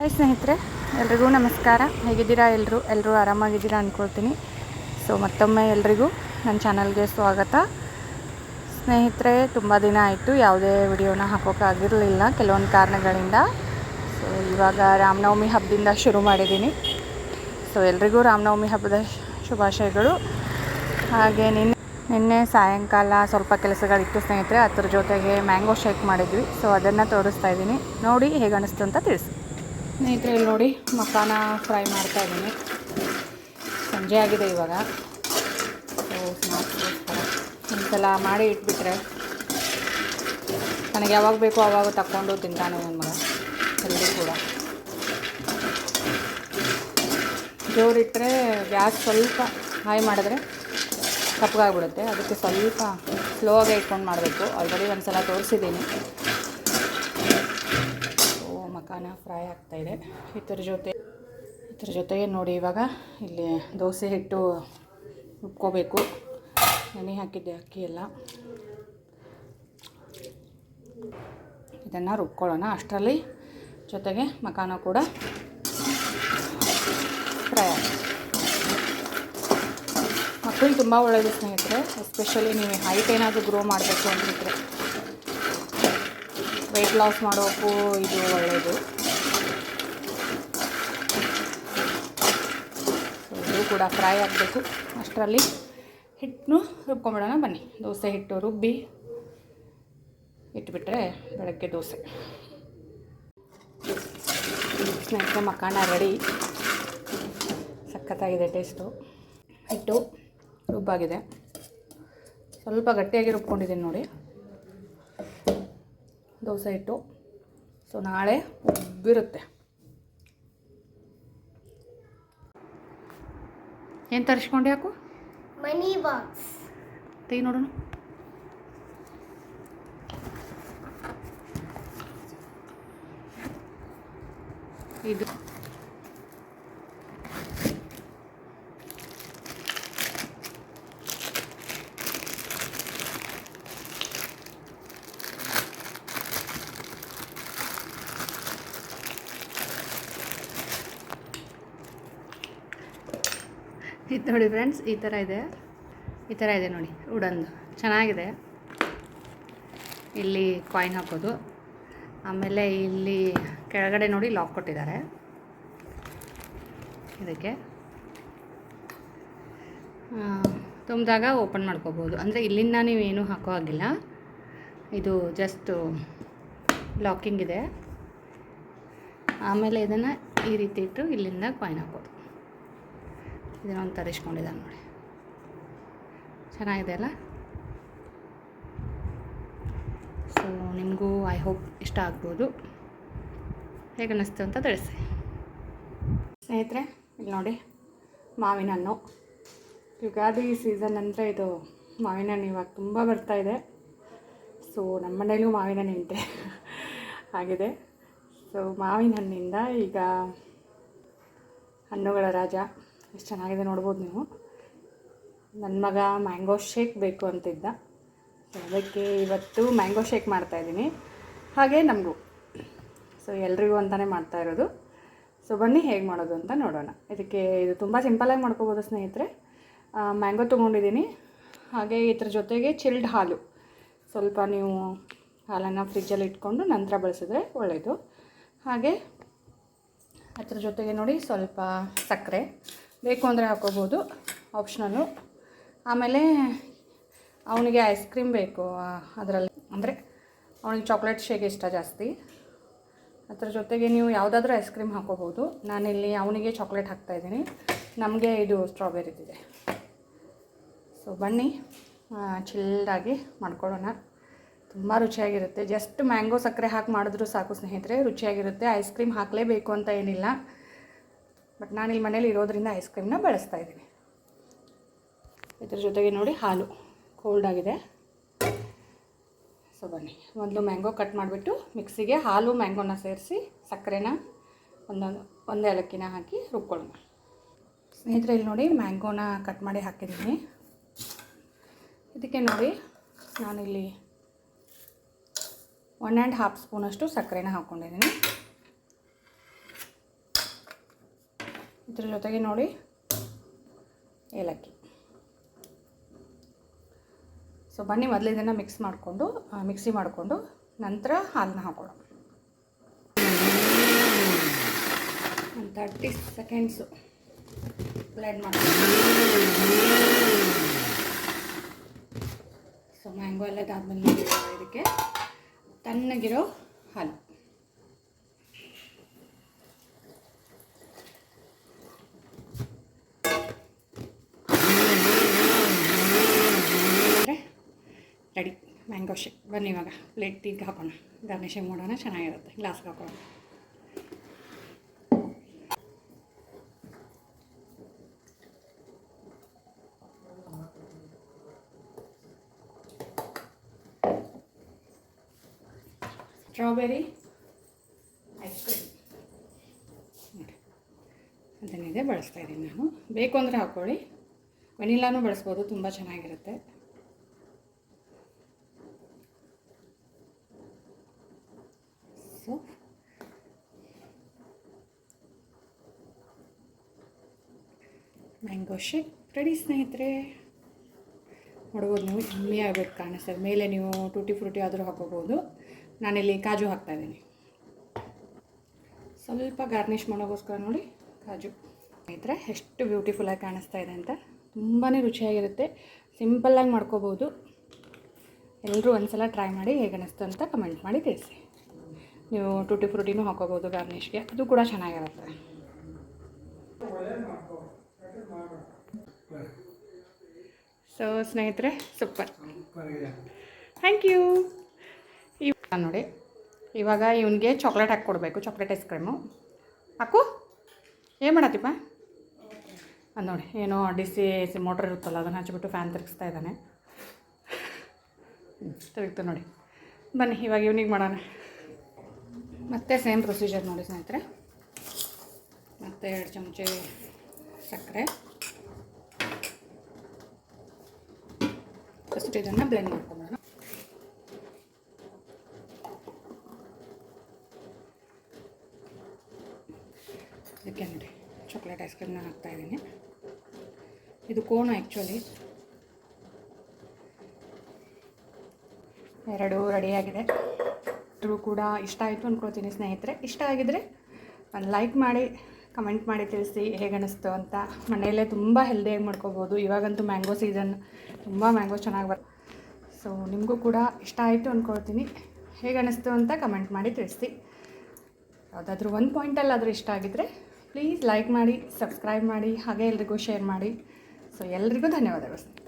Hi ಸ್ನೇಹಿತರೆ, ಎಲ್ರಿಗೂ ನಮಸ್ಕಾರ. ಹೇಗಿದ್ದೀರಾ ಎಲ್ಲರೂ ಎಲ್ಲರೂ ಆರಾಮಾಗಿದ್ದೀರಾ ಅಂದ್ಕೊಳ್ತೀನಿ ಸೊ ಮತ್ತೊಮ್ಮೆ ಎಲ್ರಿಗೂ ನನ್ನ ಚಾನಲ್ಗೆ ಸ್ವಾಗತ. ಸ್ನೇಹಿತರೆ, ತುಂಬ ದಿನ ಆಯಿತು. ಯಾವುದೇ ವಿಡಿಯೋನ ಹಾಕೋಕ್ಕಾಗಿರಲಿಲ್ಲ ಕೆಲವೊಂದು ಕಾರಣಗಳಿಂದ. ಸೊ ಇವಾಗ ರಾಮನವಮಿ ಹಬ್ಬದಿಂದ ಶುರು ಮಾಡಿದ್ದೀನಿ. ಸೊ ಎಲ್ರಿಗೂ ರಾಮನವಮಿ ಹಬ್ಬದ ಶುಭಾಶಯಗಳು. ಹಾಗೆ ನಿನ್ನೆ ನಿನ್ನೆ ಸಾಯಂಕಾಲ ಸ್ವಲ್ಪ ಕೆಲಸಗಳಿತ್ತು ಸ್ನೇಹಿತರೆ. ಅದ್ರ ಜೊತೆಗೆ ಮ್ಯಾಂಗೋ ಶೇಕ್ ಮಾಡಿದ್ವಿ. ಸೊ ಅದನ್ನು ತೋರಿಸ್ತಾ ಇದ್ದೀನಿ. ನೋಡಿ ಹೇಗೆ ಅನಿಸ್ತು ಅಂತ ತಿಳಿಸಿ. ಸ್ನೇಹಿತರೆ ಇಲ್ಲಿ ನೋಡಿ ಮಖಾನ ಫ್ರೈ ಮಾಡ್ತಾ ಇದ್ದೀನಿ. ಸಂಜೆ ಆಗಿದೆ ಇವಾಗ. ಸೊ ಸ್ನ್ಯಾಕ್ಸ್ಗೋಸ್ಕರ ಒಂದ್ಸಲ ಮಾಡಿ ಇಟ್ಬಿಟ್ರೆ ನನಗೆ ಯಾವಾಗ ಬೇಕೋ ಅವಾಗ ತಗೊಂಡು ತಿಂತಾನೆ ನನ್ನ ಮಗ. ಎಲ್ಲರೂ ಕೂಡ. ಜೋರಿಟ್ಟರೆ ಗ್ಯಾಸ್ ಸ್ವಲ್ಪ ಹಾಯ್ ಮಾಡಿದ್ರೆ ಕಪ್ಪಗಾಗ್ಬಿಡುತ್ತೆ ಅದಕ್ಕೆ ಸ್ವಲ್ಪ ಸ್ಲೋ ಆಗಿ ಇಟ್ಕೊಂಡು ಮಾಡಬೇಕು. ಆಲ್ರೆಡಿ ಒಂದು ಸಲ ತೋರಿಸಿದ್ದೀನಿ. ಓ ಫ್ರೈ ಫ್ರೈ ಆಗ್ತಾಯಿದೆ ಇದ್ರ ಜೊತೆ ಇದ್ರ ಜೊತೆಗೆ ನೋಡಿ ಇವಾಗ ಇಲ್ಲಿ ದೋಸೆ ಹಿಟ್ಟು ರುಬ್ಕೋಬೇಕು. ನೆನೆ ಹಾಕಿದ್ದೆ ಅಕ್ಕಿ ಎಲ್ಲ. ಇದನ್ನು ರುಬ್ಕೊಳ್ಳೋಣ. ಅಷ್ಟರಲ್ಲಿ ಜೊತೆಗೆ ಮಕಾನ ಕೂಡ ಫ್ರೈ ಆಗುತ್ತೆ. ಮಕ್ಕಳಿಗೆ ತುಂಬ ಒಳ್ಳೆಯದು ಸ್ನೇಹಿತರೆ ಎಸ್ಪೆಷಲಿ ನೀವು ಹೈಟ್ ಏನಾದರೂ ಗ್ರೋ ಮಾಡಬೇಕು ಅಂತಿದ್ರೆ. ವೆಯ್ಟ್ ಲಾಸ್ ಮಾಡೋಕ್ಕೂ ಇದು ಒಳ್ಳೆಯದು ಇದು ಕೂಡ ಫ್ರೈ ಆಗಬೇಕು. ಅಷ್ಟರಲ್ಲಿ ಹಿಟ್ಟನ್ನು ರುಬ್ಕೊಂಬಿಡೋಣ. ಬನ್ನಿ. ದೋಸೆ ಹಿಟ್ಟು ರುಬ್ಬಿ ಇಟ್ಬಿಟ್ರೆ ಬೆಳಗ್ಗೆ ದೋಸೆ. ಸ್ನೇಹಿತರೆ ಮಖಾನ ರೆಡಿ ಸಖತ್ತಾಗಿದೆ ಟೇಸ್ಟು ಹಿಟ್ಟು ರುಬ್ಬಾಗಿದೆ. ಸ್ವಲ್ಪ ಗಟ್ಟಿಯಾಗಿ ರುಬ್ಕೊಂಡಿದ್ದೀನಿ ನೋಡಿ. ದೋಸೆ ಇಟ್ಟು ಸೊ ನಾಳೆ ಉಬ್ಬಿರುತ್ತೆ. ಏನು ತರಿಸ್ಕೊಂಡು ಯಾಕು? Money box. ತೆಗಿ ನೋಡೋಣ. ಇದು. ಇದು ನೋಡಿ ಫ್ರೆಂಡ್ಸ್ ಈ ಥರ ಇದೆ. ಈ ಥರ ಇದೆ ನೋಡಿ ಉಡನ್ದು ಚೆನ್ನಾಗಿದೆ. ಇಲ್ಲಿ ಕಾಯಿನ್ ಹಾಕೋದು. ಆಮೇಲೆ ಇಲ್ಲಿ ಕೆಳಗಡೆ ನೋಡಿ ಲಾಕ್ ಕೊಟ್ಟಿದ್ದಾರೆ. ಇದಕ್ಕೆ. ತುಂಬಿದಾಗ ಓಪನ್ ಮಾಡ್ಕೋಬೋದು. ಅಂದರೆ ಇಲ್ಲಿಂದ ನೀವು ಏನೂ ಹಾಕೋ ಹಾಗಿಲ್ಲ. ಇದು ಜಸ್ಟ್ ಲಾಕಿಂಗ್ ಇದೆ. ಆಮೇಲೆ ಇದನ್ನು ಈ ರೀತಿ ಇಟ್ಟು ಇಲ್ಲಿಂದ ಕಾಯಿನ್ ಹಾಕೋದು. ಇದನ್ನೊಂದು ತರಿಸ್ಕೊಂಡಿದ್ದಾನೆ ನೋಡಿ. ಚೆನ್ನಾಗಿದೆ ಅಲ್ಲ? ಸೊ ನಿಮಗೂ ಐ ಹೋಪ್ ಇಷ್ಟ ಆಗ್ಬೋದು. ಹೇಗೆ ಅನ್ನಿಸ್ತು ಅಂತ ತಿಳಿಸಿ. ಸ್ನೇಹಿತರೆ, ಇಲ್ಲಿ ನೋಡಿ, ಮಾವಿನ ಹಣ್ಣು. ಯುಗಾದಿ ಸೀಸನ್ ಅಂದರೆ ಇದು ಮಾವಿನ ಹಣ್ಣು ಇವಾಗ ತುಂಬ ಬರ್ತಾ ಇದೆ. ಸೊ ನಮ್ಮ ಮನೇಲೂ ಮಾವಿನ ಹಣ್ಣು ನಿಂತೆ ಆಗಿದೆ. ಸೊ ಮಾವಿನ ಹಣ್ಣಿಂದ ಈಗ ಹಣ್ಣುಗಳ ರಾಜ. ಎಷ್ಟು ಚೆನ್ನಾಗಿದೆ ನೋಡ್ಬೋದು ನೀವು. ನನ್ನ ಮಗ ಮ್ಯಾಂಗೋ ಶೇಕ್ ಬೇಕು ಅಂತಿದ್ದ. ಸೊ ಅದಕ್ಕೆ ಇವತ್ತು ಮ್ಯಾಂಗೋ ಶೇಕ್ ಮಾಡ್ತಾಯಿದ್ದೀನಿ ಹಾಗೆ ನಮಗೂ. ಸೊ ಎಲ್ರಿಗೂ ಅಂತಲೇ ಮಾಡ್ತಾ ಇರೋದು. ಸೊ ಬನ್ನಿ ಹೇಗೆ ಮಾಡೋದು ಅಂತ ನೋಡೋಣ. ಇದಕ್ಕೆ ಇದು ತುಂಬ ಸಿಂಪಲಾಗಿ ಮಾಡ್ಕೋಬೋದು ಸ್ನೇಹಿತರೆ. ಮ್ಯಾಂಗೋ ತೊಗೊಂಡಿದ್ದೀನಿ. ಹಾಗೆ ಇದ್ರ ಜೊತೆಗೆ ಚಿಲ್ಡ್ ಹಾಲು. ಸ್ವಲ್ಪ ನೀವು ಹಾಲನ್ನು ಫ್ರಿಜ್ಜಲ್ಲಿ ಇಟ್ಕೊಂಡು ನಂತರ ಬಳಸಿದ್ರೆ ಒಳ್ಳೆಯದು ಹಾಗೆ ಅದ್ರ ಜೊತೆಗೆ ನೋಡಿ ಸ್ವಲ್ಪ ಸಕ್ಕರೆ. ಬೇಕು ಅಂದರೆ ಹಾಕೋಬೋದು ಆಪ್ಷನಲ್ಲು ಆಮೇಲೆ ಅವನಿಗೆ ಐಸ್ ಕ್ರೀಮ್ ಬೇಕು ಅದರಲ್ಲಿ. ಅಂದರೆ ಅವನಿಗೆ ಚಾಕ್ಲೇಟ್ ಶೇಕ್ ಇಷ್ಟ ಜಾಸ್ತಿ. ಅದರ ಜೊತೆಗೆ ನೀವು ಯಾವುದಾದ್ರೂ ಐಸ್ ಕ್ರೀಮ್ ಹಾಕೋಬೋದು. ನಾನಿಲ್ಲಿ ಅವನಿಗೆ ಚಾಕ್ಲೇಟ್ ಹಾಕ್ತಾಯಿದ್ದೀನಿ ನಮಗೆ ಇದು ಸ್ಟ್ರಾಬೆರಿದಿದೆ ಸೊ ಬನ್ನಿ. ಚಿಲ್ಡಾಗಿ ಮಾಡ್ಕೊಳ್ಳೋಣ. ತುಂಬ ರುಚಿಯಾಗಿರುತ್ತೆ. ಜಸ್ಟ್ ಮ್ಯಾಂಗೋ ಸಕ್ಕರೆ ಹಾಕಿ ಮಾಡಿದ್ರೂ ಸಾಕು ಸ್ನೇಹಿತರೆ. ರುಚಿಯಾಗಿರುತ್ತೆ. ಐಸ್ ಕ್ರೀಮ್ ಹಾಕಲೇಬೇಕು ಅಂತ ಏನಿಲ್ಲ. ಬಟ್ ನಾನಿಲ್ಲಿ ಮನೇಲಿ ಇರೋದ್ರಿಂದ ಐಸ್ ಕ್ರೀಮ್ನ ಬಳಸ್ತಾ ಇದ್ದೀನಿ. ಇದ್ರ ಜೊತೆಗೆ ನೋಡಿ ಹಾಲು ಕೋಲ್ಡ್ ಆಗಿದೆ. ಸೊ ಬನ್ನಿ, ಮೊದಲು ಮ್ಯಾಂಗೋ ಕಟ್ ಮಾಡಿಬಿಟ್ಟು ಮಿಕ್ಸಿಗೆ ಹಾಲು ಮ್ಯಾಂಗೋನ ಸೇರಿಸಿ ಸಕ್ಕರೆನ ಒಂದೊಂದು ಒಂದೇ ಏಲಕ್ಕಿನ ಹಾಕಿ ರುಬ್ಕೊಳ್ಳೋಣ. ಸ್ನೇಹಿತರೆ, ಇಲ್ಲಿ ನೋಡಿ ಮ್ಯಾಂಗೋನ ಕಟ್ ಮಾಡಿ ಹಾಕಿದ್ದೀನಿ. ಇದಕ್ಕೆ ನೋಡಿ ನಾನಿಲ್ಲಿ ಒನ್ ಆ್ಯಂಡ್ ಹಾಫ್ ಸ್ಪೂನಷ್ಟು ಸಕ್ಕರೆನ ಹಾಕ್ಕೊಂಡಿದ್ದೀನಿ. ಇದ್ರ ಜೊತೆಗೆ ನೋಡಿ ಏಲಕ್ಕಿ. ಸೊ ಬನ್ನಿ ಮೊದಲು ಇದನ್ನು ಮಿಕ್ಸ್ ಮಾಡಿಕೊಂಡು ಮಿಕ್ಸಿ ಮಾಡಿಕೊಂಡು ನಂತರ ಹಾಲನ್ನ ಹಾಕೋಣ. ಒಂದು ತರ್ಟಿ ಸೆಕೆಂಡ್ಸು ಬ್ಲೆಂಡ್ ಮಾಡ್ಕೊಂಡು ಸೊ ಮ್ಯಾಂಗೋ ಎಲ್ಲ ಇದಾದ್ಮೇಲೆ ಇದಕ್ಕೆ. ತಣ್ಣಗಿರೋ ಹಾಲು. ರೆಡಿ. Mango shake. ಬನ್ನಿ ಇವಾಗ. ಪ್ಲೇಟ್ ಟೀಗೆ ಹಾಕೋಣ. ಗಾರ್ನಿಷಿಂಗ್ ಮಾಡೋಣ. ಚೆನ್ನಾಗಿರುತ್ತೆ. ಗ್ಲಾಸ್ಗೆ ಹಾಕೋಣ. Strawberry, ice cream. ಅದನ್ನಿದೆ ಬಳಸ್ತಾ ಇದ್ದೀನಿ ನಾನು. ಬೇಕು ಅಂದರೆ ಹಾಕ್ಕೊಳ್ಳಿ ವೆನಿಲಾನು ಬಳಸ್ಬೋದು. ತುಂಬ ಚೆನ್ನಾಗಿರುತ್ತೆ. ಸೊ ಮ್ಯಾಂಗೋ ಶೇಕ್ ರೆಡಿ ಸ್ನೇಹಿತರೆ? ನೋಡ್ಬೋದು ನೀವು ಕಮ್ಮಿ ಆಗಬೇಕು ಕಾಣಿಸ್ತದೆ ಮೇಲೆ ನೀವು ಟೂಟಿ ಫ್ರೂಟಿ ಆದರೂ ಹಾಕೋಬೋದು ನಾನಿಲ್ಲಿ ಕಾಜು ಹಾಕ್ತಾಯಿದ್ದೀನಿ ಸ್ವಲ್ಪ ಗಾರ್ನಿಷ್ ಮಾಡೋಕ್ಕೋಸ್ಕರ ನೋಡಿ, ಕಾಜು. ಸ್ನೇಹಿತರೆ, ಎಷ್ಟು ಬ್ಯೂಟಿಫುಲ್ಲಾಗಿ ಕಾಣಿಸ್ತಾ ಇದೆ ಅಂತ. ತುಂಬಾ ರುಚಿಯಾಗಿರುತ್ತೆ. ಸಿಂಪಲ್ಲಾಗಿ ಮಾಡ್ಕೋಬೋದು. ಎಲ್ಲರೂ ಒಂದ್ಸಲ ಟ್ರೈ ಮಾಡಿ ಹೇಗೆ ಅನ್ನಿಸ್ತು ಅಂತ ಕಮೆಂಟ್ ಮಾಡಿ ತಿಳಿಸಿ. ನೀವು ಟೂಟಿ ಫ್ರೂಟಿನೂ ಹಾಕೋಬೋದು ಗಾರ್ನಿಷ್ಗೆ. ಅದು ಕೂಡ ಚೆನ್ನಾಗಿರುತ್ತೆ. ಸೊ ಸ್ನೇಹಿತರೆ, ಸೂಪರ್. ಥ್ಯಾಂಕ್ ಯು ನೋಡಿ, ಇವಾಗ ಇವನಿಗೆ ಚಾಕ್ಲೇಟ್ ಹಾಕಿ ಕೊಡಬೇಕು ಚಾಕ್ಲೇಟ್ ಐಸ್ ಕ್ರೀಮು ಹಾಕು. ಏನು ಮಾಡತ್ತೀಪ ಅದು ನೋಡಿ, ಏನೋ ಡಿ ಸಿ ಸಿ ಮೋಟ್ರ್ ಇರುತ್ತಲ್ಲ, ಅದನ್ನು ಹಚ್ಚಿಬಿಟ್ಟು ಫ್ಯಾನ್ ತಿರುಗಿಸ್ತಾ ಇದ್ದಾನೆ. ತಿರುಗ್ತು ನೋಡಿ. ಬನ್ನಿ, ಇವಾಗ ಇವ್ನಿಗೆ ಮಾಡೋಣ. ಮತ್ತೆ ಸೇಮ್ ಪ್ರೊಸೀಜರ್ ನೋಡಿ ಸ್ನೇಹಿತರೆ. ಮತ್ತೆ ಎರಡು ಚಮಚೆ ಸಕ್ಕರೆ. ಫಸ್ಟ್ ಇದನ್ನು ಬ್ಲೆಂಡ್ ಮಾಡ್ಕೊಂಬೋಣ ಅದಕ್ಕೆ ನೋಡಿ ಚಾಕ್ಲೇಟ್ ಐಸ್ ಕ್ರೀಮ್ನ ಹಾಕ್ತಾಯಿದ್ದೀನಿ ಇದು ಕೋಣ ಆ್ಯಕ್ಚುಲಿ ಎರಡು ರೆಡಿಯಾಗಿದೆ ಎಲ್ಲರೂ ಕೂಡ ಇಷ್ಟ ಆಯಿತು ಅಂದ್ಕೊಳ್ತೀನಿ ಸ್ನೇಹಿತರೆ. ಇಷ್ಟ ಆಗಿದರೆ ಒಂದು ಲೈಕ್ ಮಾಡಿ ಕಮೆಂಟ್ ಮಾಡಿ ತಿಳಿಸಿ ಹೇಗೆ ಅನ್ನಿಸ್ತು ಅಂತ ಮನೆಯಲ್ಲೇ ತುಂಬ ಹೆಲ್ದಿಯಾಗಿ ಮಾಡ್ಕೋಬೋದು. ಇವಾಗಂತೂ ಮ್ಯಾಂಗೋ ಸೀಸನ್ ತುಂಬ ಮ್ಯಾಂಗೋ ಚೆನ್ನಾಗಿ ಬರ್ ಸೊ ನಿಮಗೂ ಕೂಡ ಇಷ್ಟ ಆಯಿತು ಅಂದ್ಕೊಳ್ತೀನಿ ಹೇಗೆ ಅನ್ನಿಸ್ತು ಅಂತ ಕಮೆಂಟ್ ಮಾಡಿ ತಿಳಿಸಿ. ಯಾವುದಾದ್ರೂ ಒಂದು ಪಾಯಿಂಟಲ್ಲಾದರೂ ಇಷ್ಟ ಆಗಿದ್ದರೆ ಪ್ಲೀಸ್ ಲೈಕ್ ಮಾಡಿ ಸಬ್ಸ್ಕ್ರೈಬ್ ಮಾಡಿ, ಹಾಗೆ ಎಲ್ರಿಗೂ ಶೇರ್ ಮಾಡಿ. ಸೊ ಎಲ್ರಿಗೂ ಧನ್ಯವಾದಗಳು